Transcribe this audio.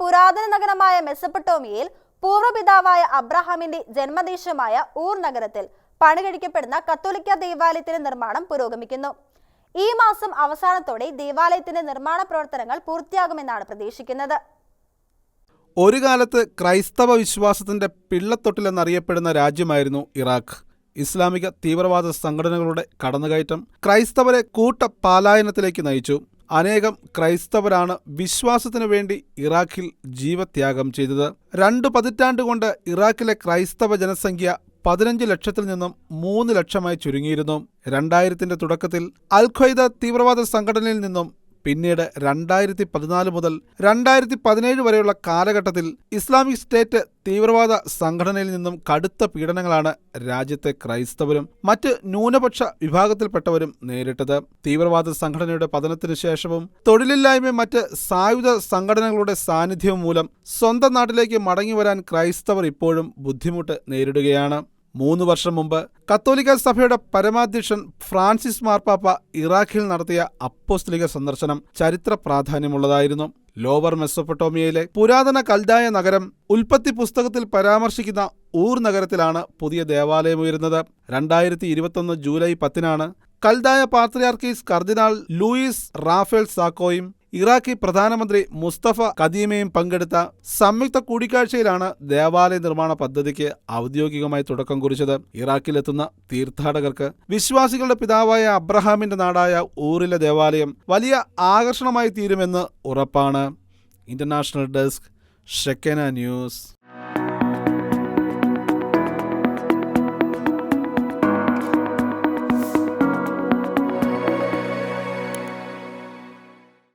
പുരാതന നഗരമായ മെസ്സപ്പട്ടോമിയയിൽ പൂർവപിതാവായ അബ്രഹാമിന്റെ ജന്മദേശമായ ഊർ നഗരത്തിൽ പണികഴിക്കപ്പെടുന്ന കത്തോലിക്ക ദേവാലയത്തിന്റെ നിർമ്മാണം പുരോഗമിക്കുന്നു. ഈ മാസം അവസാനത്തോടെ ദേവാലയത്തിന്റെ നിർമ്മാണ പ്രവർത്തനങ്ങൾ പൂർത്തിയാകുമെന്നാണ് പ്രതീക്ഷിക്കുന്നത്. ഒരു കാലത്ത് ക്രൈസ്തവ വിശ്വാസത്തിന്റെ പിള്ളത്തൊട്ടിലെന്നറിയപ്പെടുന്ന രാജ്യമായിരുന്നു ഇറാഖ്. ഇസ്ലാമിക തീവ്രവാദ സംഘടനകളുടെ കടന്നുകയറ്റം ക്രൈസ്തവരെ കൂട്ട പാലായനത്തിലേക്ക് നയിച്ചു. അനേകം ക്രൈസ്തവരാണ് വിശ്വാസത്തിനു വേണ്ടി ഇറാഖിൽ ജീവത്യാഗം ചെയ്തത്. രണ്ട് പതിറ്റാണ്ട് കൊണ്ട് ഇറാഖിലെ ക്രൈസ്തവ ജനസംഖ്യ പതിനഞ്ച് ലക്ഷത്തിൽ നിന്നും മൂന്ന് ലക്ഷമായി ചുരുങ്ങിയിരുന്നു. രണ്ടായിരത്തിന്റെ തുടക്കത്തിൽ അൽ തീവ്രവാദ സംഘടനയിൽ നിന്നും പിന്നീട് രണ്ടായിരത്തി പതിനാല് മുതൽ രണ്ടായിരത്തി പതിനേഴ് വരെയുള്ള കാലഘട്ടത്തിൽ ഇസ്ലാമിക് സ്റ്റേറ്റ് തീവ്രവാദ സംഘടനയിൽ നിന്നും കടുത്ത പീഡനങ്ങളാണ് രാജ്യത്തെ ക്രൈസ്തവരും മറ്റ് ന്യൂനപക്ഷ വിഭാഗത്തിൽപ്പെട്ടവരും നേരിട്ടത്. തീവ്രവാദ സംഘടനയുടെ പതനത്തിനു ശേഷവും തൊഴിലില്ലായ്മയും മറ്റ് സായുധ സംഘടനകളുടെ സാന്നിധ്യവും മൂലം സ്വന്തം നാട്ടിലേക്ക് മടങ്ങിവരാൻ ക്രൈസ്തവർ ഇപ്പോഴും ബുദ്ധിമുട്ട് നേരിടുകയാണ്. മൂന്ന് വർഷം മുമ്പ് കത്തോലിക്ക സഭയുടെ പരമാധ്യക്ഷൻ ഫ്രാൻസിസ് മാർപ്പാപ്പ ഇറാഖിൽ നടത്തിയ അപ്പോസ്ലിക സന്ദർശനം ചരിത്ര പ്രാധാന്യമുള്ളതായിരുന്നു. ലോവർ മെസ്സോപ്പട്ടോമിയയിലെ പുരാതന കൽദായ നഗരം ഉൽപ്പത്തി പുസ്തകത്തിൽ പരാമർശിക്കുന്ന ഊർ നഗരത്തിലാണ് പുതിയ ദേവാലയം ഉയരുന്നത്. രണ്ടായിരത്തി ഇരുപത്തൊന്ന് ജൂലൈ പത്തിനാണ് കൽദായ പാത്രിയാർക്കീസ് കർദിനാൾ ലൂയിസ് റാഫേൽ സാക്കോയും ഇറാഖി പ്രധാനമന്ത്രി മുസ്തഫ കദീമയും പങ്കെടുത്ത സംയുക്ത കൂടിക്കാഴ്ചയിലാണ് ദേവാലയ നിർമ്മാണ പദ്ധതിക്ക് ഔദ്യോഗികമായി തുടക്കം കുറിച്ചത്. ഇറാഖിലെത്തുന്ന തീർത്ഥാടകർക്ക് വിശ്വാസികളുടെ പിതാവായ അബ്രഹാമിന്റെ നാടായ ഊറിലെ ദേവാലയം വലിയ ആകർഷണമായി തീരുമെന്ന് ഉറപ്പാണ്. International desk Shekinah news.